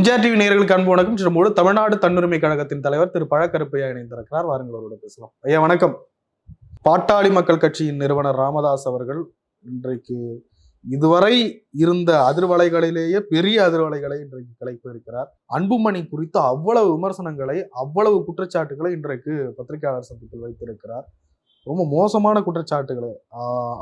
MGR TV நேர்களுக்கு அன்பு வணக்கம். நம்மோடு தமிழ்நாடு தன்னுரிமை கழகத்தின் தலைவர் திரு பழக்கருப்பையா இணைந்திருக்கிறார். வாருங்கள் அவரோட பேசலாம். ஐயா வணக்கம். பாட்டாளி மக்கள் கட்சியின் நிறுவனர் ராமதாஸ் அவர்கள் இன்றைக்கு இதுவரை இருந்த அதிர்வலைகளிலேயே பெரிய அதிர்வலைகளை இன்றைக்கு கலைப்பு இருக்கிறார். அன்புமணி குறித்த அவ்வளவு விமர்சனங்களை அவ்வளவு குற்றச்சாட்டுகளை இன்றைக்கு பத்திரிகையாளர் சந்திப்பில் வைத்திருக்கிறார். ரொம்ப மோசமான குற்றச்சாட்டுகளை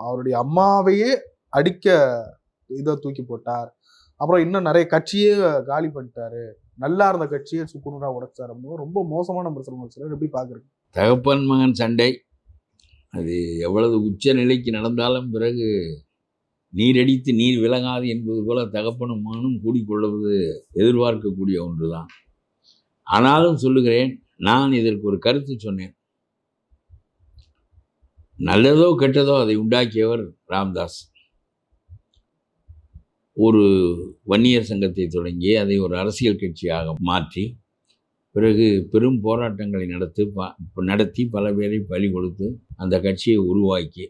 அவருடைய அம்மாவையே அடிக்க இதை தூக்கி போட்டார். அப்புறம் இன்னும் நிறைய கட்சியே காலி பண்ணிட்டாரு. நல்லா இருந்த கட்சியை சுக்குநூறா உடைச்சாரு அப்படின்னு ரொம்ப மோசமான பிரச்சனை வச்சுருக்காரு எப்படி பாக்குறீங்க தகப்பன் மகன் சண்டை. அது எவ்வளவு உச்ச நிலைக்கு நடந்தாலும் பிறகு நீரடித்து நீர் விலகாது என்பது போல தகப்பனும் மகனும் கூடிக்கொள்வது எதிர்பார்க்கக்கூடிய ஒன்றுதான். ஆனாலும் சொல்லுகிறேன் நான் இதற்கு ஒரு கருத்து சொன்னேன். நல்லதோ கெட்டதோ அதை உண்டாக்கியவர் ராம்தாஸ். ஒரு வன்னியர் சங்கத்தை தொடங்கி அதை ஒரு அரசியல் கட்சியாக மாற்றி பிறகு பெரும் போராட்டங்களை நடத்து ப நடத்தி பல பேரை பலி கொடுத்து அந்த கட்சியை உருவாக்கி.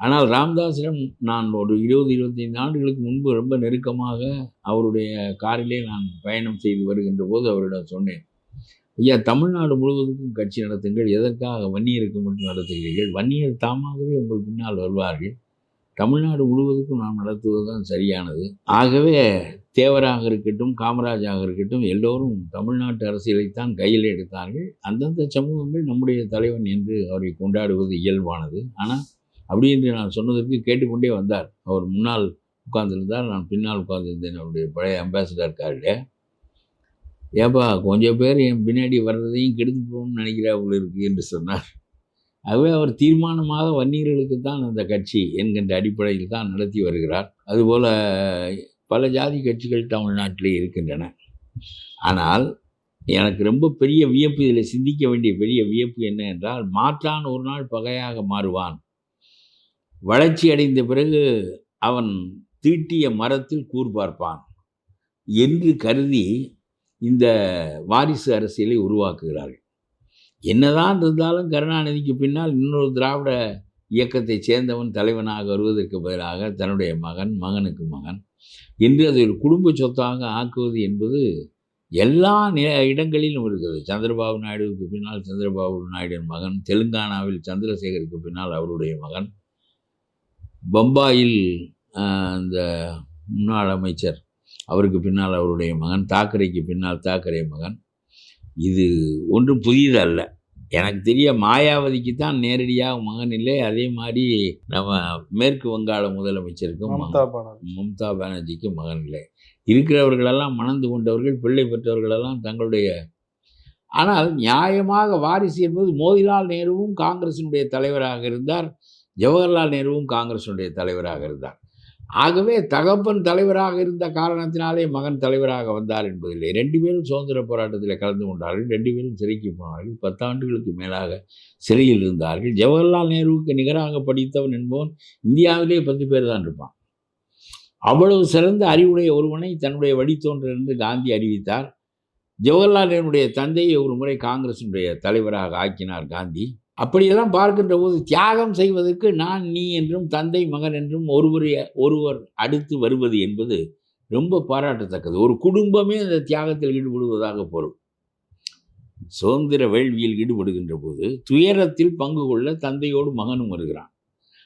ஆனால் ராம்தாஸிடம் நான் ஒரு இருபது இருபத்தைந்து ஆண்டுகளுக்கு முன்பு ரொம்ப நெருக்கமாக அவருடைய காரிலே நான் பயணம் செய்து வருகின்ற போது அவரிடம் சொன்னேன் ஐயா தமிழ்நாடு முழுவதுக்கும் கட்சி நடத்துங்கள் எதற்காக வன்னியருக்கு மட்டும் நடத்துகிறீர்கள்? வன்னியர் தாமாகவே உங்கள் பின்னால் வருவார்கள். தமிழ்நாடு முழுவதுக்கும் நாம் நடத்துவது தான் சரியானது. ஆகவே தேவராக இருக்கட்டும் காமராஜாக இருக்கட்டும் எல்லோரும் தமிழ்நாட்டு அரசியலைத்தான் கையில் எடுத்தார்கள். அந்தந்த சமூகங்கள் நம்முடைய தலைவன் என்று அவரை கொண்டாடுவது இயல்பானது. ஆனால் அப்படி என்று நான் சொன்னதற்கு கேட்டுக்கொண்டே வந்தார். அவர் முன்னால் உட்கார்ந்துருந்தார் நான் பின்னால் உட்கார்ந்துருந்தேன். அவருடைய பழைய அம்பாசிடர் கார்டில் ஏப்பா கொஞ்சம் பேர் என் பின்னாடி வர்றதையும் கெடுத்து போகணும்னு நினைக்கிறார்கள் இருக்குது என்று சொன்னார். ஆகவே அவர் தீர்மானமாக வன்னியர்களுக்கு தான் அந்த கட்சி என்கின்ற அடிப்படையில் தான் நடத்தி வருகிறார். அதுபோல் பல ஜாதி கட்சிகள் தமிழ்நாட்டிலே இருக்கின்றன. ஆனால் எனக்கு ரொம்ப பெரிய வியப்பு இதில் சிந்திக்க வேண்டிய பெரிய வியப்பு என்ன என்றால் மாற்றான் ஒரு நாள் பகையாக மாறுவான். வளர்ச்சி அடைந்த பிறகு அவன் தீட்டிய மரத்தில் கூர் பார்ப்பான் என்று கருதி இந்த வாரிசு அரசியலை உருவாக்குகிறார்கள். என்னதான் இருந்தாலும் கருணாநிதிக்கு பின்னால் இன்னொரு திராவிட இயக்கத்தை சேர்ந்தவன் தலைவனாக வருவதற்கு பதிலாக தன்னுடைய மகன் மகனுக்கு மகன். என்று அதை ஒரு குடும்ப சொத்தாக ஆக்குவது என்பது எல்லா நி இடங்களிலும் இருக்குது சந்திரபாபு நாயுடுவுக்கு பின்னால் சந்திரபாபு நாயுடின் மகன் தெலுங்கானாவில் சந்திரசேகருக்கு பின்னால் அவருடைய மகன். பம்பாயில் இந்த முன்னாள் அமைச்சர் அவருக்கு பின்னால் அவருடைய மகன். தாக்கரேக்கு பின்னால் தாக்கரே மகன். இது ஒன்றும் புதியதல்ல எனக்கு தெரிய மாயாவதிக்கு தான் நேரடியாக மகன் இல்லை. அதே மாதிரி நம்ம மேற்கு வங்காள முதலமைச்சருக்கும் மம்தா பானர்ஜிக்கு மகன் இல்லை. இருக்கிறவர்களெல்லாம் மணந்து கொண்டவர்கள் பிள்ளை பெற்றவர்களெல்லாம் தங்களுடைய ஆனால் நியாயமாக வாரிசு என்பது மோதிலால் நேருவும் காங்கிரசினுடைய தலைவராக இருந்தார். ஜவஹர்லால் நேருவும் காங்கிரசினுடைய தலைவராக இருந்தார். ஆகவே தகப்பன் தலைவராக இருந்த காரணத்தினாலே மகன் தலைவராக வந்தார் என்பதில்லை. ரெண்டு பேரும் சுதந்திர போராட்டத்தில் கலந்து கொண்டார்கள். ரெண்டு பேரும் சிறைக்கு போனார்கள். பத்தாண்டுகளுக்கு மேலாக சிறையில் இருந்தார்கள். ஜவஹர்லால் நேருவுக்கு நிகராக படித்தவன் என்பவன் இந்தியாவிலே பத்து பேர் தான் இருப்பான். அவ்வளவு சிறந்த அறிவுடைய ஒருவனை தன்னுடைய வழித்தோன்றல் என்று காந்தி அறிவித்தார். ஜவஹர்லால் நேருடைய தந்தையை ஒரு முறை காங்கிரசினுடைய தலைவராக ஆக்கினார் காந்தி. அப்படியெல்லாம் பார்க்கின்ற போது தியாகம் செய்வதற்கு நான் நீ என்றும் தந்தை மகன் என்றும் ஒருவரைய ஒருவர் அடுத்து வருவது என்பது ரொம்ப பாராட்டத்தக்கது. ஒரு குடும்பமே அந்த தியாகத்தில் ஈடுபடுவதாக பொருள். சுதந்திர வேள்வியில் ஈடுபடுகின்ற போது துயரத்தில் பங்கு கொள்ள தந்தையோடு மகனும் வருகிறான்.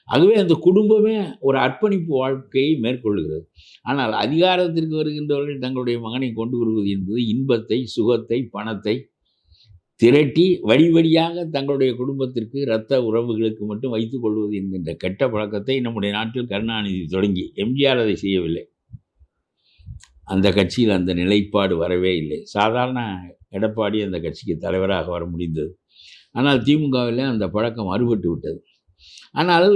ஆகவே அந்த குடும்பமே ஒரு அர்ப்பணிப்பு வாழ்க்கையை மேற்கொள்கிறது. ஆனால் அதிகாரத்திற்கு வருகின்றவர்கள் தங்களுடைய மகனை கொண்டு வருவது என்பது இன்பத்தை சுகத்தை பணத்தை திரட்டி வழி வழியாக தங்களுடைய குடும்பத்திற்கு இரத்த உறவுகளுக்கு மட்டும் வைத்துக் கொள்வது என்கின்ற கெட்ட பழக்கத்தை நம்முடைய நாட்டில் கருணாநிதி தொடங்கி எம்ஜிஆர் அதை செய்யவில்லை. அந்த கட்சியில் அந்த நிலைப்பாடு வரவே இல்லை. சாதாரண எடப்பாடி அந்த கட்சிக்கு தலைவராக வர முடிந்தது. ஆனால் திமுகவில் அந்த பழக்கம் அறுபட்டு விட்டது. ஆனால்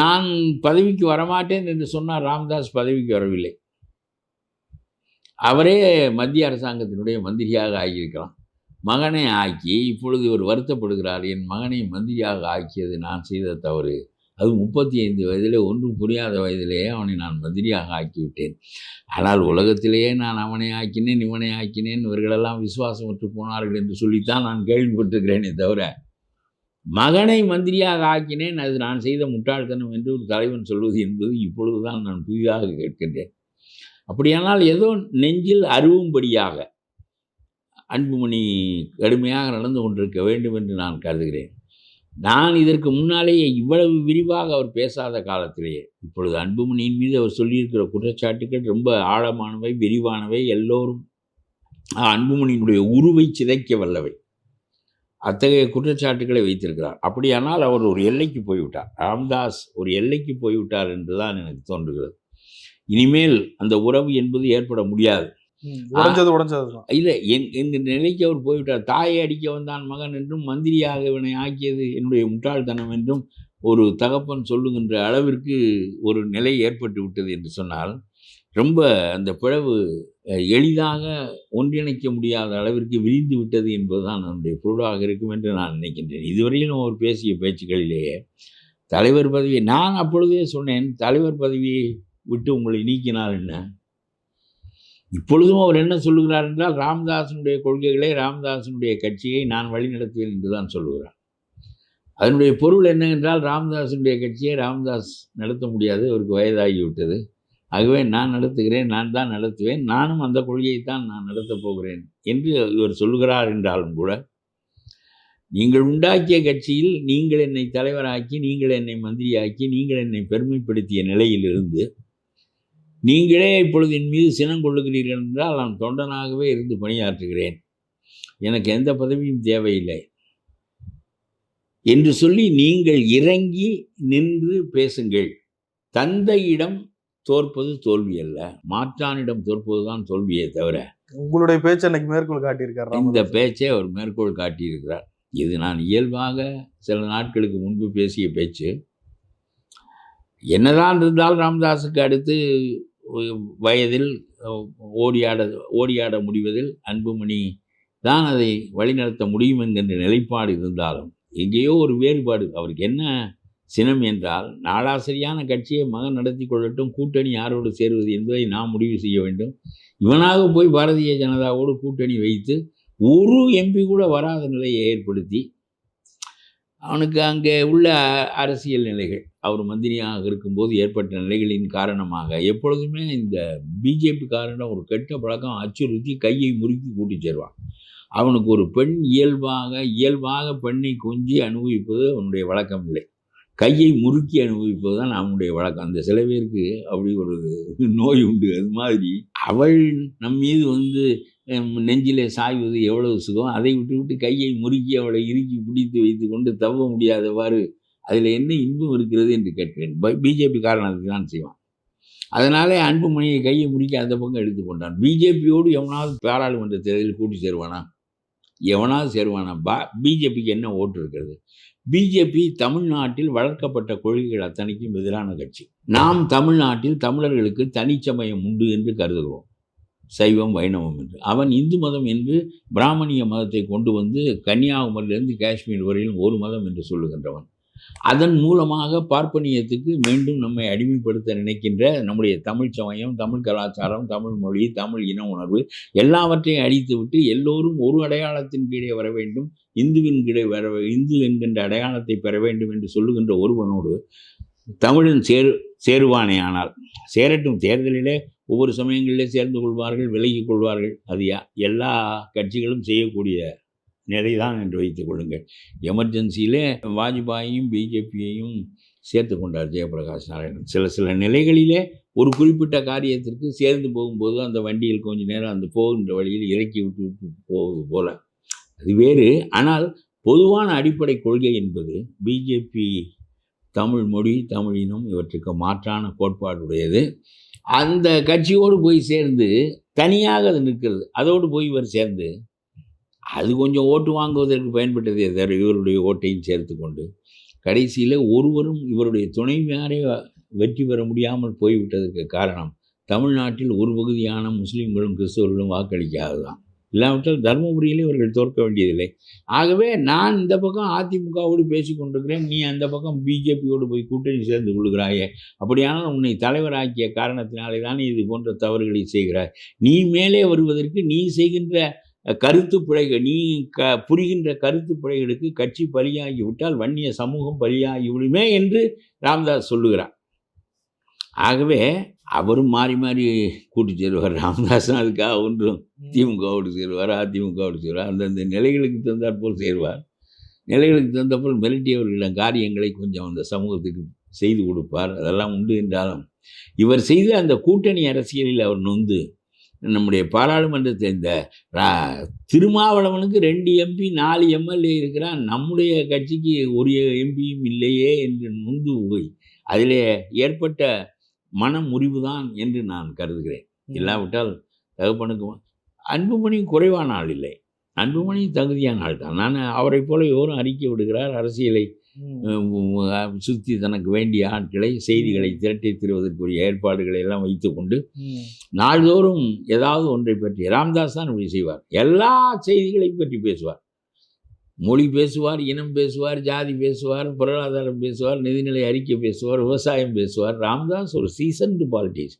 நான் பதவிக்கு வரமாட்டேன் என்று சொன்னார் ராம்தாஸ் பதவிக்கு வரவில்லை. அவரே மத்திய அரசாங்கத்தினுடைய மந்திரியாக ஆகியிருக்கலாம். மகனை ஆக்கி இப்பொழுது இவர் வருத்தப்படுகிறார் என் மகனை மந்திரியாக ஆக்கியது நான் செய்த தவறு. அது முப்பத்தி ஐந்து வயதிலே ஒன்றும் புரியாத வயதிலேயே அவனை நான் மந்திரியாக ஆக்கிவிட்டேன். ஆனால் உலகத்திலேயே நான் அவனை ஆக்கினேன் இவனை ஆக்கினேன் இவர்களெல்லாம் விசுவாசமற்று போனார்கள் என்று சொல்லித்தான் நான் கேள்விப்பட்டிருக்கிறேனே தவிர மகனை மந்திரியாக ஆக்கினேன் அது நான் செய்த முட்டாள்தனம் என்று ஒரு தலைவன் சொல்வது என்பது இப்பொழுதுதான் நான் புதிதாக கேட்கின்றேன். அப்படியானால் ஏதோ நெஞ்சில் அருவும்படியாக அன்புமணி கடுமையாக நடந்து கொண்டிருக்க வேண்டும் என்று நான் கருதுகிறேன். நான் இதற்கு முன்னாலேயே இவ்வளவு விரிவாக அவர் பேசாத காலத்திலேயே இப்பொழுது அன்புமணியின் மீது அவர் சொல்லியிருக்கிற குற்றச்சாட்டுகள் ரொம்ப ஆழமானவை விரிவானவை எல்லோரும் அன்புமணியினுடைய உருவை சிதைக்க வல்லவை. அத்தகைய குற்றச்சாட்டுகளை வைத்திருக்கிறார். அப்படியானால் அவர் ஒரு எல்லைக்கு போய்விட்டார். ராம்தாஸ் ஒரு எல்லைக்கு போய்விட்டார் என்றுதான் எனக்கு தோன்றுகிறது. இனிமேல் அந்த உறவு என்பது ஏற்பட முடியாது. உடைஞ்சது உடைஞ்சதுதான் இல்லை என் என்கிற நிலைக்கு அவர் போய்விட்டார். தாயை அடிக்க வந்தான் மகன் என்றும் மந்திரியாக இவனை ஆக்கியது என்னுடைய முட்டாள்தனம் என்றும் ஒரு தகப்பன் சொல்லுகின்ற அளவிற்கு ஒரு நிலை ஏற்பட்டு விட்டது என்று சொன்னால் ரொம்ப அந்த பிளவு எளிதாக ஒன்றிணைக்க முடியாத அளவிற்கு விரிந்து விட்டது என்பதுதான் நம்முடைய பொருளாக இருக்கும் என்று நான் நினைக்கின்றேன். இதுவரையிலும் அவர் பேசிய பேச்சுக்களிலேயே தலைவர் பதவியை நான் அப்பொழுதே சொன்னேன் தலைவர் பதவியை விட்டு உங்களை நீக்கினார் என்ன? இப்பொழுதும் அவர் என்ன சொல்லுகிறார் என்றால் ராமதாசனுடைய கொள்கைகளை ராமதாசனுடைய கட்சியை நான் வழிநடத்துவேன் என்று தான் சொல்லுகிறார். அதனுடைய பொருள் என்ன என்றால் ராமதாசனுடைய கட்சியை ராமதாஸ் நடத்த முடியாது அவருக்கு வயதாகிவிட்டது. ஆகவே நான் நடத்துகிறேன் நான் தான் நடத்துவேன் நானும் அந்த கொள்கையை தான் நான் நடத்தப் போகிறேன் என்று இவர் சொல்லுகிறார் என்றாலும் கூட நீங்கள் உண்டாக்கிய கட்சியில் நீங்கள் என்னை தலைவராக்கி நீங்கள் என்னை மந்திரியாக்கி நீங்கள் என்னை பெருமைப்படுத்திய நிலையிலிருந்து நீங்களே இப்பொழுது என் மீது சினம் கொள்ளுகிறீர்கள் என்றால் நான் தொண்டனாகவே இருந்து பணியாற்றுகிறேன். எனக்கு எந்த பதவியும் தேவையில்லை. என்று சொல்லி நீங்கள் இறங்கி நின்று பேசுங்கள். தந்தையிடம் தோற்பது தோல்வி அல்ல. மாற்றானிடம் தோற்பதுதான் தோல்வியே தவிர. உங்களுடைய பேச்சு அன்னைக்கு மேற்கோள் காட்டியிருக்காரு இந்த. பேச்சை அவர் மேற்கோள் காட்டியிருக்கிறார். இது நான் இயல்பாக சில நாட்களுக்கு முன்பு பேசிய பேச்சு. என்னதான் இருந்தால் ராமதாஸுக்கு அடுத்து வயதில் ஓடியாட ஓடியாட முடிவதில் அன்புமணி தான் அதை வழிநடத்த முடியும் என்கின்ற நிலைப்பாடு இருந்தாலும் எங்கேயோ ஒரு வேறுபாடு. அவருக்கு என்ன சினம் என்றால் நாடாசிரியான கட்சியை மகன் நடத்தி கொள்ளட்டும் கூட்டணி யாரோடு சேருவது என்பதை நாம் முடிவு செய்ய வேண்டும். இவனாக போய் பாரதிய ஜனதாவோடு கூட்டணி வைத்து ஒரு எம்பி கூட வராத நிலையை ஏற்படுத்தி அவனுக்கு அங்கே உள்ள அரசியல் நிலைகள். அவர் மந்திரியாக இருக்கும்போது ஏற்பட்ட நிலைகளின் காரணமாக எப்பொழுதுமே இந்த பிஜேபி ஒரு கெட்ட பழக்கம் அச்சுறுத்தி கையை முறுக்கி கூட்டி சேருவான். அவனுக்கு ஒரு பெண் இயல்பாக இயல்பாக பெண்ணை கொஞ்சி அனுபவிப்பது அவனுடைய வழக்கம் இல்லை. கையை முறுக்கி அனுபவிப்பது தான் அவனுடைய வழக்கம். அந்த சில பேருக்கு அப்படி ஒரு நோய் உண்டு. அது மாதிரி அவள் நம் மீது வந்து நெஞ்சிலே சாய்வது எவ்வளவு சுகம்? அதை விட்டு விட்டு கையை முறுக்கி அவளை இறுக்கி பிடித்து வைத்து கொண்டு தவ முடியாதவாறு அதில் என்ன இன்பம் இருக்கிறது என்று கேட்கிறேன். பிஜேபி காரணத்துக்கு தான் செய்வான். அதனாலே அன்புமணியை கையை முறுக்கி அந்த பக்கம் எடுத்து கொண்டான். பிஜேபியோடு எவனாவது பாராளுமன்ற தேர்தலில் கூட்டி சேருவானா? எவனாவது சேருவானா? பா பிஜேபிக்கு என்ன ஓட்டு இருக்கிறது? பிஜேபி தமிழ்நாட்டில் வளர்க்கப்பட்ட கொள்கைகள் அத்தனைக்கும் எதிரான கட்சி. நாம் தமிழ்நாட்டில் தமிழர்களுக்கு தனிச்சமயம் உண்டு என்று கருதுகிறோம். சைவம் வைணவம் என்று. அவன் இந்து மதம் என்று பிராமணிய மதத்தை கொண்டு வந்து கன்னியாகுமரியிலிருந்து காஷ்மீர் வரையிலும் ஒரு மதம் என்று சொல்லுகின்றவன். அதன் மூலமாக பார்ப்பனியத்துக்கு மீண்டும் நம்மை அடிமைப்படுத்த நினைக்கின்ற நம்முடைய தமிழ் சமயம் தமிழ் கலாச்சாரம் தமிழ் மொழி தமிழ் இன உணர்வு எல்லாவற்றையும் அழித்துவிட்டு எல்லோரும் ஒரு அடையாளத்தின் கீழே வர வேண்டும் இந்துவின் கீழே வர வே- இந்து என்கின்ற அடையாளத்தை பெற வேண்டும் என்று சொல்லுகின்ற ஒருவனோடு தமிழன் சேரு சேருவானே ஆனால் சேரட்டும் தேர்தலிலே ஒவ்வொரு சமயங்களிலே சேர்ந்து கொள்வார்கள் விலகிக் கொள்வார்கள். அது எல்லா கட்சிகளும் செய்யக்கூடிய நிலைதான் என்று வைத்துக் கொள்ளுங்கள். எமர்ஜென்சியிலே வாஜ்பாயையும் பிஜேபியையும் சேர்த்து கொண்டார் ஜெயபிரகாஷ் நாராயணன். சில சில நிலைகளிலே ஒரு குறிப்பிட்ட காரியத்திற்கு சேர்ந்து போகும்போது அந்த வண்டியில் கொஞ்ச நேரம் அந்த போகின்ற வழியில் இறக்கி விட்டு விட்டு போவது போல. அது வேறு. ஆனால் பொதுவான அடிப்படை கொள்கை என்பது பிஜேபி தமிழ் மொழி தமிழினம் இவற்றுக்கு மாற்றான கோட்பாடுடையது. அந்த கட்சியோடு போய் சேர்ந்து தனியாக அது நிற்கிறது. அதோடு போய் இவர் சேர்ந்து அது கொஞ்சம் ஓட்டு வாங்குவதற்கு பயன்பட்டதே தவிர இவருடைய ஓட்டையும் சேர்த்து கொண்டு கடைசியில் ஒருவரும் இவருடைய துணைவியாரே வெற்றி பெற முடியாமல் போய்விட்டதற்கு காரணம் தமிழ்நாட்டில் ஒரு பகுதியான முஸ்லீம்களும் கிறிஸ்தவர்களும் வாக்களிக்காததான் இல்லாவிட்டால் தருமபுரியிலே இவர்கள் தோற்க வேண்டியதில்லை. ஆகவே நான் இந்த பக்கம் அதிமுகவோடு பேசி கொண்டிருக்கிறேன் நீ அந்த பக்கம் பிஜேபியோடு போய் கூட்டணி சேர்ந்து கொள்கிறாயே. அப்படியானால் உன்னை தலைவராக்கிய காரணத்தினாலே தான் இது போன்ற தவறுகளை செய்கிறாய். நீ மேலே வருவதற்கு நீ செய்கின்ற கருத்து பிழைகள் நீ க புரிகின்ற கருத்து பிழைகளுக்கு கட்சி பலியாகிவிட்டால் வன்னிய சமூகம் பலியாகிவிடுமே என்று ராமதாஸ் சொல்லுகிறார். ஆகவே அவரும் மாறி மாறி கூட்டு சேருவார். ராமதாசன் அதுக்காக ஒன்றும் திமுகவோடு சேருவார்? அதிமுகவோடு சேருவார்? அந்தந்த நிலைகளுக்கு தந்தாற்போல் சேருவார். நிலைகளுக்கு தந்தபோல் மிரட்டியவர்களிடம் காரியங்களை கொஞ்சம் அந்த சமூகத்துக்கு செய்து கொடுப்பார். அதெல்லாம் உண்டு என்றாலும் இவர் செய்த அந்த கூட்டணி அரசியலில் அவர் நொந்து நம்முடைய பாராளுமன்றத்தை இந்த திருமாவளவனுக்கு ரெண்டு எம்பி நாலு எம்எல்ஏ இருக்கிறான். நம்முடைய கட்சிக்கு ஒரு எம்பியும் இல்லையே என்று நொந்து போய் அதிலே ஏற்பட்ட மன முறிவுதான் என்று நான் கருதுகிறேன். இல்லாவிட்டால் தகப்பனுக்கு அன்புமணி குறைவான ஆள் இல்லை. அன்புமணி தகுதியான ஆள் தான். நான் அவரை போல எவரும் அறிக்கை விடுகிறார் அரசியலை சுற்றி தனக்கு வேண்டிய ஆட்களை செய்திகளை திரட்டி தருவதற்குரிய ஏற்பாடுகளை எல்லாம் வைத்துக்கொண்டு நாள்தோறும் ஏதாவது ஒன்றை பற்றி ராம்தாஸ் தான் இப்படி செய்வார். எல்லா செய்திகளையும் பற்றி பேசுவார். மொழி பேசுவார் இனம் பேசுவார் ஜாதி பேசுவார் பொருளாதாரம் பேசுவார் நிதிநிலை அறிக்கை பேசுவார் விவசாயம் பேசுவார். ராம்தாஸ் ஒரு சீசன்டு பாலிட்டிக்ஸ்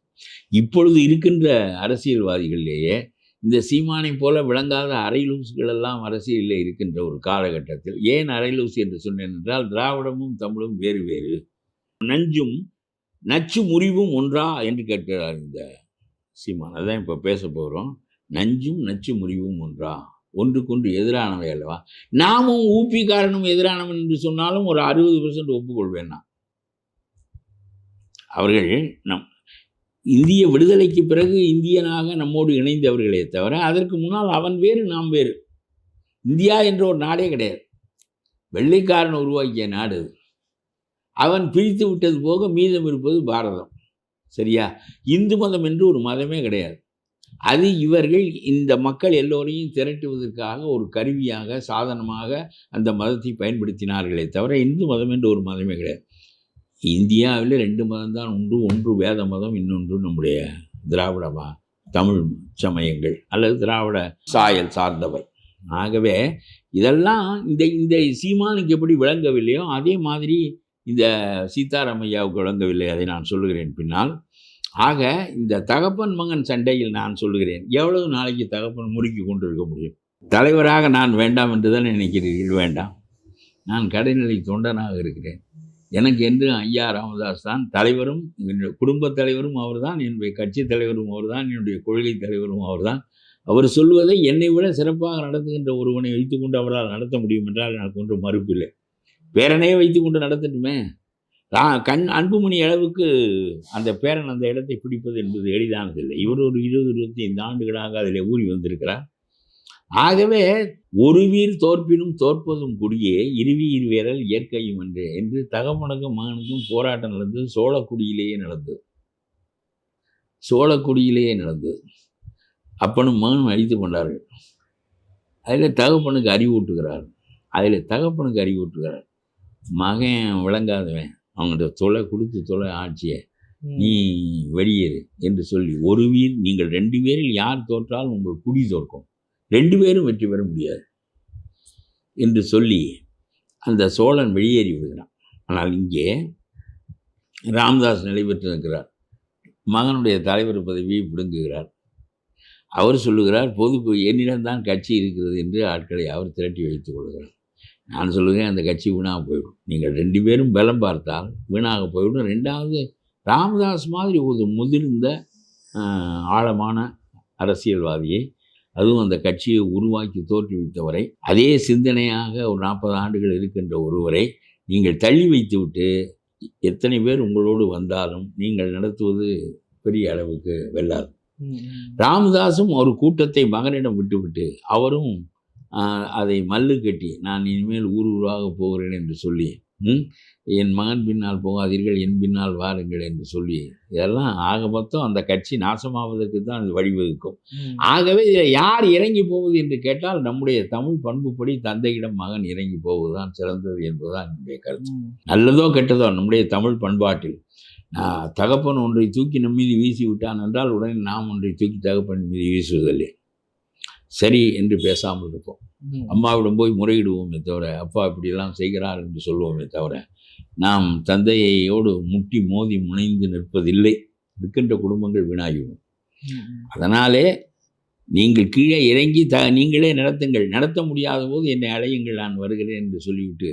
இப்பொழுது இருக்கின்ற அரசியல்வாதிகளிலேயே இந்த சீமானை போல விளங்காத அரைலூசுகள் எல்லாம் அரசியலில் இருக்கின்ற ஒரு காலகட்டத்தில் ஏன் அரைலூசு என்று சொன்னேன் என்றால் திராவிடமும் தமிழும் வேறு வேறு. நஞ்சும் நச்சு முறிவும் ஒன்றா என்று கேட்கிறார் இந்த சீமான். அதான் இப்போ பேச போகிறோம் நஞ்சும் நச்சு முறிவும் ஒன்றா. ஒன்றுக்கொன்று எதிரானவை அல்லவா? நாமும் ஊப்பிக்காரனும் எதிரானவன் என்று சொன்னாலும் ஒரு அறுபது பெர்சன்ட் ஒப்புக்கொள்வேன் நான். அவர்கள் நம் இந்திய விடுதலைக்கு பிறகு இந்தியனாக நம்மோடு இணைந்தவர்களே தவிர அதற்கு முன்னால் அவன் வேறு நாம் வேறு. இந்தியா என்ற ஒரு நாடே கிடையாது. வெள்ளைக்காரன் உருவாக்கிய நாடு அவன் பிரித்து விட்டது போக மீதம் இருப்பது பாரதம். சரியா? இந்து மதம் என்று ஒரு மதமே கிடையாது. அது இவர்கள் இந்த மக்கள் எல்லோரையும் திரட்டுவதற்காக ஒரு கருவியாக சாதனமாக அந்த மதத்தை பயன்படுத்தினார்களே தவிர இந்து மதம் என்று ஒரு மதமே கிடையாது. இந்தியாவில் ரெண்டு மதம் தான் உண்டு ஒன்று வேத மதம் இன்னொன்று நம்முடைய திராவிடமா தமிழ் சமயங்கள் அல்லது திராவிட சாயல் சார்ந்தவை. ஆகவே இதெல்லாம் இந்த இந்த சீமானுக்கு எப்படி விளங்கவில்லையோ அதே மாதிரி இந்த சீதாராமையாவுக்கு விளங்கவில்லை அதை நான் சொல்லுகிறேன் பின்னால். ஆக இந்த தகப்பன் மகன் சண்டையில் நான் சொல்கிறேன். எவ்வளவு நாளைக்கு தகப்பன் முறுக்கி கொண்டிருக்க முடியும்? தலைவராக நான் வேண்டாம் என்று தான் நினைக்கிறீர்கள்? வேண்டாம். நான் கடைநிலை தொண்டனாக இருக்கிறேன். எனக்கு என்று ஐயா ராமதாஸ் தான் தலைவரும் என்னுடைய குடும்பத் தலைவரும் அவர் தான் என்னுடைய கட்சி தலைவரும் அவர்தான் என்னுடைய கொள்கை தலைவரும் அவர் தான் அவர் சொல்வதை என்னை விட சிறப்பாக நடத்துகின்ற ஒருவனை வைத்துக்கொண்டு அவரால் நடத்த முடியும் என்றால் எனக்கு ஒன்றும் மறுப்பில்லை பேரனையே வைத்துக்கொண்டு நடத்தட்டுமே? கண் அன்புமணி அளவுக்கு அந்த பேரன் அந்த இடத்தை பிடிப்பது என்பது எளிதானதில்லை. இவர் ஒரு இருபது இருபத்தி ஐந்து ஆண்டுகளாக அதில் ஊறி வந்திருக்கிறார். ஆகவே ஒரு வீர் தோற்பினும் தோற்பதும் குடியே இருவீர் வீரல் இயற்கையும் என்று என்று தகப்பனுக்கும் மகனுக்கும் போராட்டம் நடந்தது. சோழக்குடியிலேயே நடந்தது. சோழக்குடியிலேயே நடந்தது. அப்பனும் மகனும் அழித்து கொண்டார்கள். அதில் தகப்பனுக்கு அறிவூட்டுகிறார் அதில் தகப்பனுக்கு அறிவூட்டுகிறார் மகன் விளங்காதவன். அவங்கள்ட்ட தொலை கொடுத்து தொலை ஆட்சியை நீ வெளியேறு என்று சொல்லி ஒரு வீர் நீங்கள் ரெண்டு பேரில் யார் தோற்றாலும் உங்கள் குடி தோற்கும். ரெண்டு பேரும் வெற்றி பெற முடியாது என்று சொல்லி அந்த சோழன் வெளியேறி விடுகிறான். ஆனால் இங்கே ராமதாஸ் நிலை பெற்றிருக்கிறார். மகனுடைய தலைவர் பதவியை பிடுங்குகிறார். அவர் சொல்லுகிறார் பொது என்னிடம்தான் கட்சி இருக்கிறது என்று ஆட்களை அவர் திரட்டி வைத்துக் கொள்கிறார். நான் சொல்லுகிறேன் அந்த கட்சி வீணாக போய்விடும். நீங்கள் ரெண்டு பேரும் பலம் பார்த்தால் வீணாக போய்விடும். ரெண்டாவது ராமதாஸ் மாதிரி ஒரு முதிர்ந்த ஆழமான அரசியல்வாதியை அதுவும் அந்த கட்சியை உருவாக்கி தோற்றுவித்தவரை அதே சிந்தனையாக ஒரு நாற்பது ஆண்டுகள் இருக்கின்ற ஒருவரை நீங்கள் தள்ளி வைத்துவிட்டு எத்தனை பேர் உங்களோடு வந்தாலும் நீங்கள் நடத்துவது பெரிய அளவுக்கு வெல்லாது ராமதாசும் ஒரு கூட்டத்தை மகனிடம் விட்டுவிட்டு அவரும் அதை மல்லு கட்டி நான் இனிமேல் ஊர் ஊராக போகிறேன் என்று சொல்லி என் மகன் பின்னால் போகாதீர்கள் என் பின்னால் வாருங்கள் என்று சொல்லி இதெல்லாம் ஆக மொத்தம் அந்த கட்சி நாசமாவதற்கு தான் அது வழிவகுக்கும். ஆகவே இதில் யார் இறங்கி போவது என்று கேட்டால் நம்முடைய தமிழ் பண்புப்படி தந்தையிடம் மகன் இறங்கி போவதுதான் சிறந்தது என்பதுதான் என்னுடைய கருத்து. நல்லதோ கெட்டதோ நம்முடைய தமிழ் பண்பாட்டில். தகப்பன் ஒன்றை தூக்கி நம் மீது வீசி விட்டான் என்றால் உடனே நாம் ஒன்றை தூக்கி தகப்பன் மீது வீசுவதில்லை. சரி என்று பேசாமல் இருப்போம் அம்மாவிடம் போய் முறையிடுவோமே தவிர அப்பா இப்படியெல்லாம் செய்கிறார் என்று சொல்லுவோமே தவிர நாம் தந்தையோடு முட்டி மோதி முனைந்து நிற்பதில்லை. இருக்கின்ற குடும்பங்கள் வீணாகிவிடும். அதனாலே நீங்கள் கீழே இறங்கி த நீங்களே நடத்துங்கள். நடத்த முடியாத போது என்னை அழையுங்கள் நான் வருகிறேன் என்று சொல்லிவிட்டு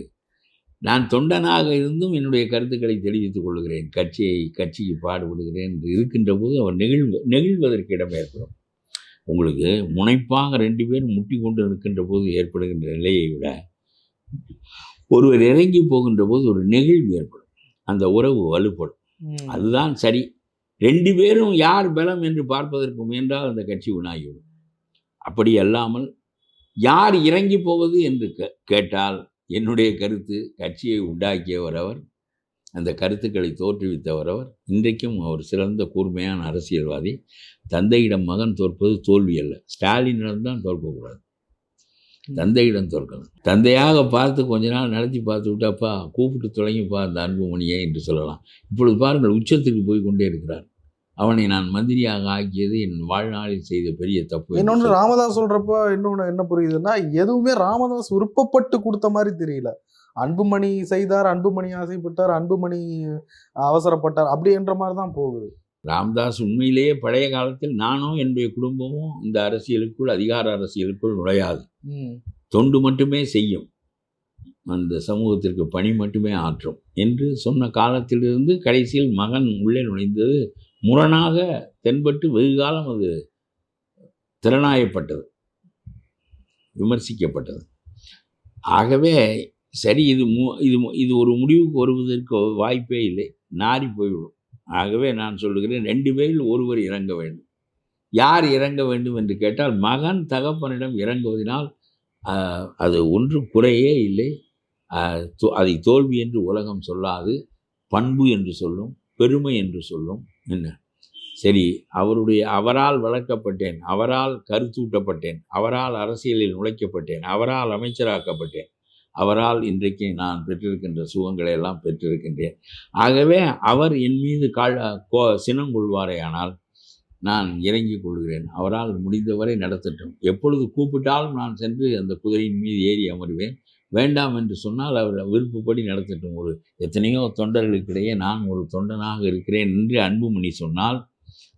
நான் தொண்டனாக இருந்தும் என்னுடைய கருத்துக்களை தெரிவித்துக் கொள்கிறேன் கட்சியை கட்சிக்கு பாடுபடுகிறேன் என்று இருக்கின்ற போது அவர் நெகிழ்வு நெகிழ்வதற்கு இடம் ஏற்படும் உங்களுக்கு முனைப்பாக ரெண்டு பேரும் முட்டி கொண்டு இருக்கின்ற போது ஏற்படுகின்ற நிலையை விட ஒருவர் இறங்கி போகின்ற போது ஒரு நெகிழ்வு ஏற்படும். அந்த உறவு வலுப்படும். அதுதான் சரி. ரெண்டு பேரும் யார் பலம் என்று பார்ப்பதற்கு முயன்றால் அந்த கட்சி உணாகிவிடும் அப்படி அல்லாமல் யார் இறங்கி போவது என்று கே- கேட்டால் என்னுடைய கருத்து கட்சியை உண்டாக்கியவர் அவர் அந்த கருத்துக்களை தோற்றுவித்தவர் அவர் இன்றைக்கும் அவர் சிறந்த கூர்மையான அரசியல்வாதி. தந்தையிடம் மகன் தோற்பது தோல்வி அல்ல. ஸ்டாலினிடம் தான் தோற்கக்கூடாது தந்தையிடம் தோற்கலாம் தந்தையாக பார்த்து கொஞ்ச நாள் நடத்தி பார்த்து விட்டாப்பா கூப்பிட்டு தொடங்கிப்பா அந்த அன்புமணியே என்று சொல்லலாம். இப்பொழுது பாருங்கள் உச்சத்துக்கு போய் கொண்டே இருக்கிறார். அவனை நான் மந்திரியாக ஆக்கியது என் வாழ்நாளில் செய்த பெரிய தப்பு இன்னொன்று ராமதாஸ் சொல்றப்ப இன்னொன்னு என்ன புரியுதுன்னா எதுவுமே ராமதாஸ் விருப்பப்பட்டு கொடுத்த மாதிரி தெரியல. அன்புமணி செய்தார் அன்புமணி ஆசைப்பட்டார் அன்புமணி அவசரப்பட்டார் அப்படின்ற மாதிரி தான் போகுது. ராம்தாஸ் உண்மையிலேயே பழைய காலத்தில் நானும் என்னுடைய குடும்பமும் இந்த அரசியலுக்குள் அதிகார அரசியலுக்குள் நுழையாது. தொண்டு மட்டுமே செய்யும். அந்த சமூகத்திற்கு பணி மட்டுமே ஆற்றும் என்று சொன்ன காலத்திலிருந்து கடைசியில் மகன் உள்ளே நுழைந்தது முரணாக தென்பட்டு வெகு காலம் அது திறனாயப்பட்டது விமர்சிக்கப்பட்டது. ஆகவே சரி இது மு இது மு- இது ஒரு முடிவுக்கு வருவதற்கு வாய்ப்பே இல்லை. நாரி போய்விடும். ஆகவே நான் சொல்லுகிறேன் ரெண்டு பேரில் ஒருவர் இறங்க வேண்டும். யார் இறங்க வேண்டும் என்று கேட்டால் மகன் தகப்பனிடம் இறங்குவதனால் அது ஒன்று குறையே இல்லை. தோ- அதை தோல்வி என்று உலகம் சொல்லாது. பண்பு என்று சொல்லும் பெருமை என்று சொல்லும். என்ன? சரி அவருடைய அவரால் வளர்க்கப்பட்டேன் அவரால் கருத்தூட்டப்பட்டேன் அவரால் அரசியலில் நுழைக்கப்பட்டேன் அவரால் அமைச்சராக்கப்பட்டேன். அவரால் இன்றைக்கு நான் பெற்றிருக்கின்ற சுகங்களை எல்லாம் பெற்றிருக்கின்றேன். ஆகவே அவர் என் மீது கால் கோ சினம் கொள்வாரேயானால் நான் இறங்கிக் கொள்கிறேன். அவரால் முடிந்தவரை நடத்தட்டும். எப்பொழுது கூப்பிட்டாலும் நான் சென்று அந்த குதிரையின் மீது ஏறி அமர்வேன். வேண்டாம் என்று சொன்னால் அவர் விருப்பப்படி நடத்தட்டும். ஒரு எத்தனையோ தொண்டர்களுக்கிடையே நான் ஒரு தொண்டனாக இருக்கிறேன் என்று அன்புமணி சொன்னால்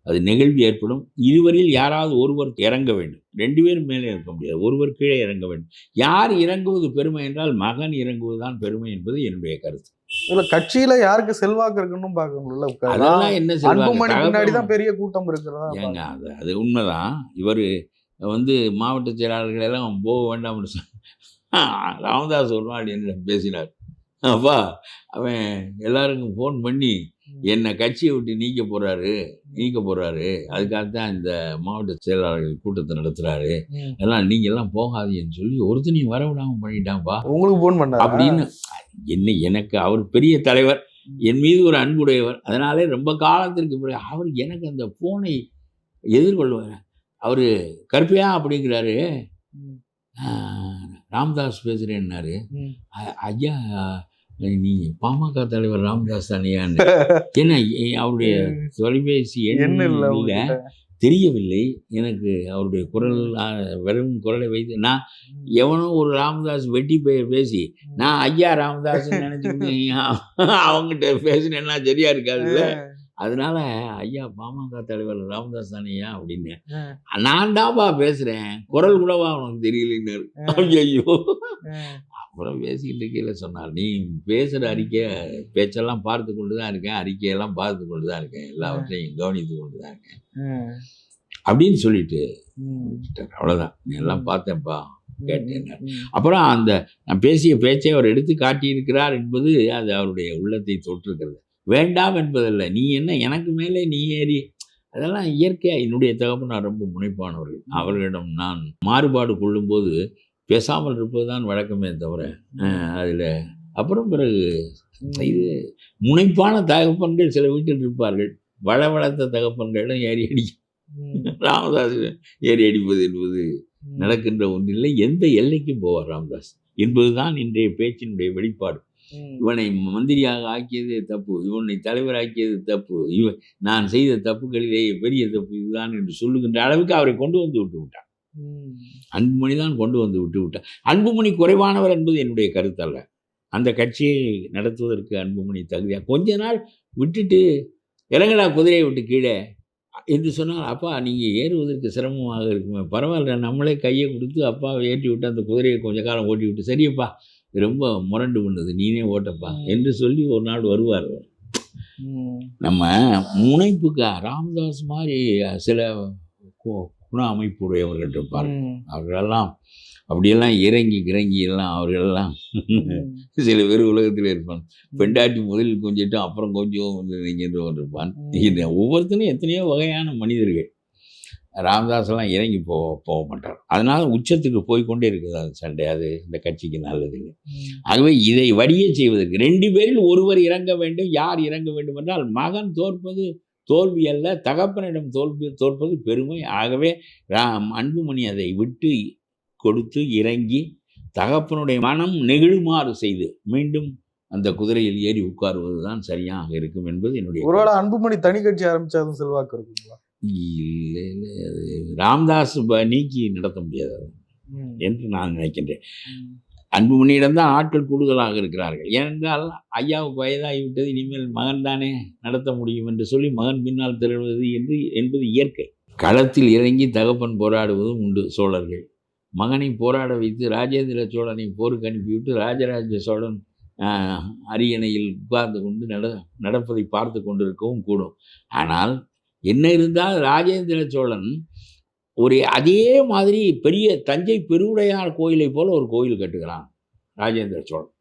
அது நெகிழ்வு ஏற்படும். இருவரில் யாராவது ஒருவர் இறங்க வேண்டும். ரெண்டு பேரும் மேலே இருக்க முடியாது. ஒருவர் கீழே இறங்க வேண்டும். யார் இறங்குவது பெருமை என்றால் மகன் இறங்குவதுதான் பெருமை என்பது என்னுடைய கருத்து. இல்ல கட்சியில யாருக்கு செல்வாக்கு இருக்குன்னு பாக்கணும்ல அதெல்லாம் என்ன? அன்புமணி தகப்பன் தான் பெரிய கூட்டம் இருக்கிறதா ஏங்க அது அது உண்மைதான். இவர் வந்து மாவட்ட செயலாளர்கள் எல்லாம் போக வேண்டாம்னு ராமதாஸ் ஒரு நாள் என்னிடம் பேசினார். அப்பா அவன் எல்லாருக்கும் ஃபோன் பண்ணி என்னை கட்சியை விட்டு நீக்க போறாரு நீக்க போறாரு. அதுக்காக தான் இந்த மாவட்ட செயலாளர்கள் கூட்டத்தை நடத்துறாரு. ம். எல்லாம் நீங்க எல்லாம் போகாதீங்கன்னு சொல்லி ஒருத்தனையும் வர விடாம பண்ணிட்டான்ப்பா உங்களுக்கு போன் பண்ணாரு? அப்படின்னு என்ன எனக்கு அவர் பெரிய தலைவர் என் மீது ஒரு அன்புடையவர். அதனாலே ரொம்ப காலத்திற்கு பிறகு அவர் எனக்கு அந்த போனை எதிர்கொள்வார். அவர் கருப்பையா அப்படிங்கிறாரு. ராமதாஸ் பேசுகிறேன்னாரு ஐயா நீ பாமக தலைவர் ராமதாஸ் தானியான்னு. என்ன அவருடைய தொலைபேசி என்ன இல்ல? தெரியவில்லை. எனக்கு அவருடைய குரல் வெறும் குரலை வைத்து நான் எவனோ ஒரு ராமதாஸ் வெட்டி பெயர் பேசி நான் ஐயா ராமதாஸ் நினைச்சுக்கிட்டு அவங்ககிட்ட பேசினேன்னா சரியா இருக்காதுல்ல. அதனால ஐயா பாமக தலைவர் ராமதாஸ் தானேயா அப்படின்னு. நான் தான்ப்பா பேசுறேன். குரல் கூடவா உனக்கு தெரியலன்னு. ஐயோ அப்புறம் பேசிக்கிட்டு இருக்கையில சொன்னார். நீ பேசுகிற அறிக்கை பேச்செல்லாம் பார்த்து கொண்டு தான் இருக்கேன். அறிக்கையெல்லாம் பார்த்து கொண்டு தான் இருக்கேன் எல்லாவற்றையும் கவனித்து கொண்டு தான் இருக்கேன். அப்படின்னு சொல்லிட்டு விட்டார். அவ்வளவுதான். நீ எல்லாம் பார்த்தேன்ப்பா. கேட்டேன் அப்புறம் அந்த நான் பேசிய பேச்சை அவர் எடுத்து காட்டியிருக்கிறார் என்பது அது அவருடைய உள்ளத்தை தொட்டிருக்கிறது வேண்டாம் என்பதல்ல. நீ என்ன? எனக்கு மேலே நீ ஏறி அதெல்லாம் இயற்கையாக என்னுடைய தகப்பனார் ரொம்ப முனைப்பானவர்கள். அவர்களிடம் நான் மாறுபாடு கொள்ளும்போது பேசாமல் இருப்பதுதான் வழக்கமே தவிர அதில் அப்புறம் பிறகு இது முனைப்பான தகப்பன்கள் சில வீட்டில் இருப்பார்கள். வள வளர்த்த தகப்பன்களிடம் ஏறி அடி ராமதாஸ் ஏறி அடிப்பது என்பது நடக்கின்ற ஒன்றில்லை. எந்த எல்லைக்கும் போவார் ராமதாஸ். என்பதுதான் இன்றைய பேச்சினுடைய வெளிப்பாடு. இவனை மந்திரியாக ஆக்கியதே தப்பு. இவனை தலைவராக்கியது தப்பு. இவன் நான் செய்த தப்புகளிலேயே பெரிய தப்பு இதுதான் என்று சொல்லுகின்ற அளவுக்கு அவரை கொண்டு வந்து விட்டு விட்டார் அன்புமணி தான் கொண்டு வந்து விட்டு விட்டார் அன்புமணி குறைவானவர் என்பது என்னுடைய கருத்து அல்ல. அந்த கட்சியை நடத்துவதற்கு அன்புமணி தகுதியாக கொஞ்ச நாள் விட்டுட்டு இறங்கடா குதிரையை விட்டு கீழே என்று சொன்னால் அப்பா நீங்கள் ஏறுவதற்கு சிரமமாக இருக்குமே. பரவாயில்ல நம்மளே கையை கொடுத்து அப்பாவை ஏற்றி விட்டு அந்த குதிரையை கொஞ்ச காலம் ஓட்டி விட்டு சரியப்பா ரொம்ப முரண்டு பண்ணுது நீனே ஓட்டப்பா. என்று சொல்லி ஒரு நாள் வருவார். நம்ம முனைப்புக்கு ராமதாஸ் மாதிரி சில கு- குண அமைப்புடையவர்கள் இருப்பார். அவர்களெல்லாம் அப்படியெல்லாம் இறங்கி கிறங்கி எல்லாம் அவர்களெல்லாம். சில பேர் உலகத்தில் இருப்பான் பெண்டாட்டி முதலில் கொஞ்சிட்டு அப்புறம் கொஞ்சம் நீங்கன்றவன் இருப்பான். இது ஒவ்வொருத்தரும் எத்தனையோ வகையான மனிதர்கள் ராமதாஸ்லாம் இறங்கி போக போக மாட்டார் அதனால உச்சத்துக்கு போய் கொண்டே இருக்குது அது சண்டை அது இந்த கட்சிக்கு நல்லது இல்லை ம். ஆகவே இதை வடிய செய்வதற்கு ரெண்டு பேரில் ஒருவர் இறங்க வேண்டும் யார் இறங்க வேண்டும் என்றால் மகன் தோற்பது தோல்வி அல்ல தகப்பனிடம் தோல்வி தோற்பது பெருமை. ஆகவே ராம் அன்புமணி அதை விட்டு கொடுத்து இறங்கி தகப்பனுடைய மனம் நெகிழுமாறு செய்து மீண்டும் அந்த குதிரையில் ஏறி உட்காருவது தான் சரியாக இருக்கும் என்பது என்னுடைய ஒருவேளை அன்புமணி தனி கட்சி ஆரம்பிச்சாலும் செல்வாக்கு இருக்குங்களா? இல்லை இல்லை ராம்தாஸ் நீக்கி நடத்த முடியாது. என்று நான் நினைக்கின்றேன். அன்புமணியிடம் அன்புமணியிடம்தான் ஆட்கள் கூடுதலாக இருக்கிறார்கள். ஏனென்றால் ஐயாவுக்கு வயதாகிவிட்டது இனிமேல் மகன் தானே நடத்த முடியும் என்று சொல்லி மகன் பின்னால் திரள்வது என்று என்பது இயற்கை. களத்தில் இறங்கி தகப்பன் போராடுவதும் உண்டு சோழர்கள். மகனை போராட வைத்து ராஜேந்திர சோழனை போருக்கு அனுப்பிவிட்டு ராஜராஜ சோழன் அரியணையில் உட்கார்ந்து கொண்டு நட நடப்பதை பார்த்து கொண்டிருக்கவும் கூடும். ஆனால் என்ன இருந்தால் ராஜேந்திர சோழன் ஒரு அதே மாதிரி பெரிய தஞ்சை பெருவுடையார் கோயிலை போல் ஒரு கோயில் கட்டுகிறான் ராஜேந்திர சோழன்.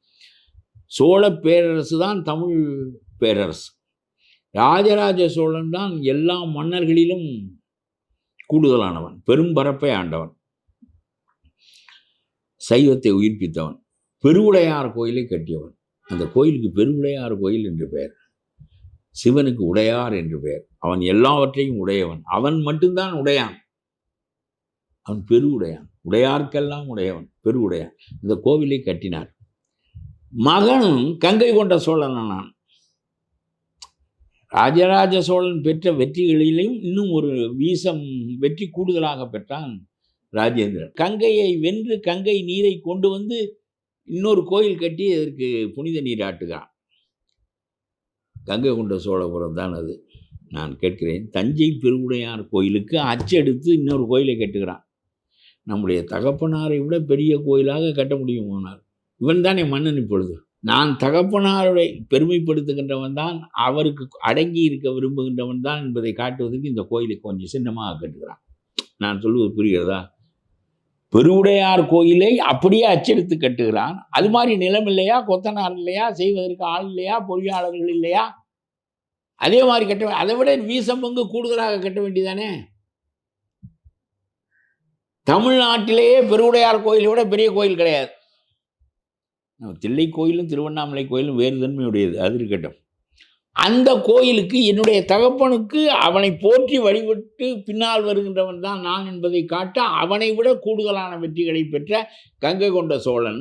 சோழ பேரரசு தான் தமிழ் பேரரசு. ராஜராஜ சோழன் தான் எல்லா மன்னர்களிலும் கூடுதலானவன் பெரும் பரப்பை ஆண்டவன். சைவத்தை உயிர்ப்பித்தவன் பெருவுடையார் கோயிலை கட்டியவன். அந்த கோயிலுக்கு பெருவுடையார் கோயில் என்று பெயர். சிவனுக்கு உடையார் என்று பெயர். அவன் எல்லாவற்றையும் உடையவன். அவன் மட்டும்தான் உடையான். அவன் பெருவுடையான். உடையார்க்கெல்லாம் உடையவன் பெருவுடையான். இந்த கோவிலை கட்டினார். மகனும் கங்கை கொண்ட சோழனானான். ராஜராஜ சோழன் பெற்ற வெற்றிகளிலும் இன்னும் ஒரு வீசம் வெற்றி கூடுதலாக பெற்றான் ராஜேந்திரன். கங்கையை வென்று கங்கை நீரை கொண்டு வந்து இன்னொரு கோயில் கட்டி அதற்கு புனித நீராட்டுகிறான் கங்கை கொண்ட சோழபுரம் தான் அது. நான் கேட்கிறேன் தஞ்சை பெருவுடையார் கோயிலுக்கு அச்செடுத்து இன்னொரு கோயிலை கட்டுகிறான். நம்முடைய தகப்பனாரை விட பெரிய கோயிலாக கட்ட முடியுமானார் இவன் தானே மன்னன் இப்பொழுது. நான் தகப்பனாருடைய பெருமைப்படுத்துகின்றவன் தான் அவருக்கு அடங்கி இருக்க விரும்புகின்றவன் தான் என்பதை காட்டுவதற்கு இந்த கோயிலை கொஞ்சம் சின்னமாக கட்டுகிறான். நான் சொல்வது புரிகிறதா? பெருவுடையார் கோயிலை அப்படியே அச்சடித்து கட்டுகிறான். அது மாதிரி நிலம் இல்லையா கொத்தனார் இல்லையா செய்வதற்கு ஆள் இல்லையா பொறியாளர்கள் இல்லையா? அதே மாதிரி கட்ட அதை விட வீசம்பங்கு கூடுதலாக கட்ட வேண்டியதானே? தமிழ்நாட்டிலேயே பெருவுடையார் கோயிலை விட பெரிய கோயில் கிடையாது. தில்லை கோயிலும் திருவண்ணாமலை கோயிலும் வேறு தன்மையுடையது அது இருக்கட்டும். அந்த கோயிலுக்கு என்னுடைய தகப்பனுக்கு அவனை போற்றி வழிபட்டு பின்னால் வருகின்றவன் தான் நான் என்பதை காட்ட அவனை விட கூடுதலான வெற்றிகளை பெற்ற கங்கை கொண்ட சோழன்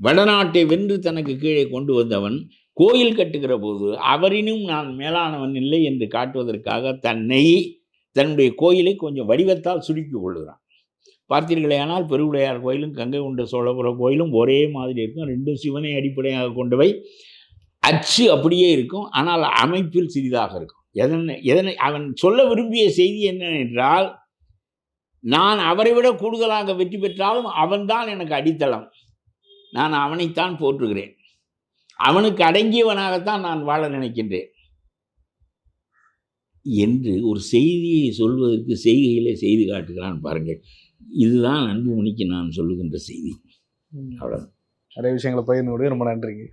வடநாட்டை வென்று தனக்கு கீழே கொண்டு வந்தவன் கோயில் கட்டுகிற போது அவரினும் நான் மேலானவன் இல்லை என்று காட்டுவதற்காக தன்னை தன்னுடைய கோயிலை கொஞ்சம் வடிவத்தால் சுருக்கிக் கொள்கிறான் பார்த்தீர்களேயானால் பெருவுடையார் கோயிலும் கங்கை கொண்ட சோழபுர கோயிலும் ஒரே மாதிரி இருக்கும். ரெண்டும் சிவனை அடிப்படையாக கொண்டவை. அச்சு அப்படியே இருக்கும். ஆனால் அமைப்பில் சிறிதாக இருக்கும். எதனை எதனை அவன் சொல்ல விரும்பிய செய்தி என்ன என்றால் நான் அவரை விட கூடுதலாக வெற்றி பெற்றாலும் அவன்தான் எனக்கு அடித்தளம். நான் அவனைத்தான் போற்றுகிறேன். அவனுக்கு அடங்கியவனாகத்தான் நான் வாழ நினைக்கின்றேன். என்று ஒரு செய்தியை சொல்வதற்கு செய்கையிலே செய்து காட்டுகிறான் பாருங்கள். இதுதான் அன்புமணிக்கு நான் சொல்லுகின்ற செய்தி. அவ்வளோ நிறைய விஷயங்களை பகிர்ந்து கொண்டு ரொம்ப நன்றிங்க.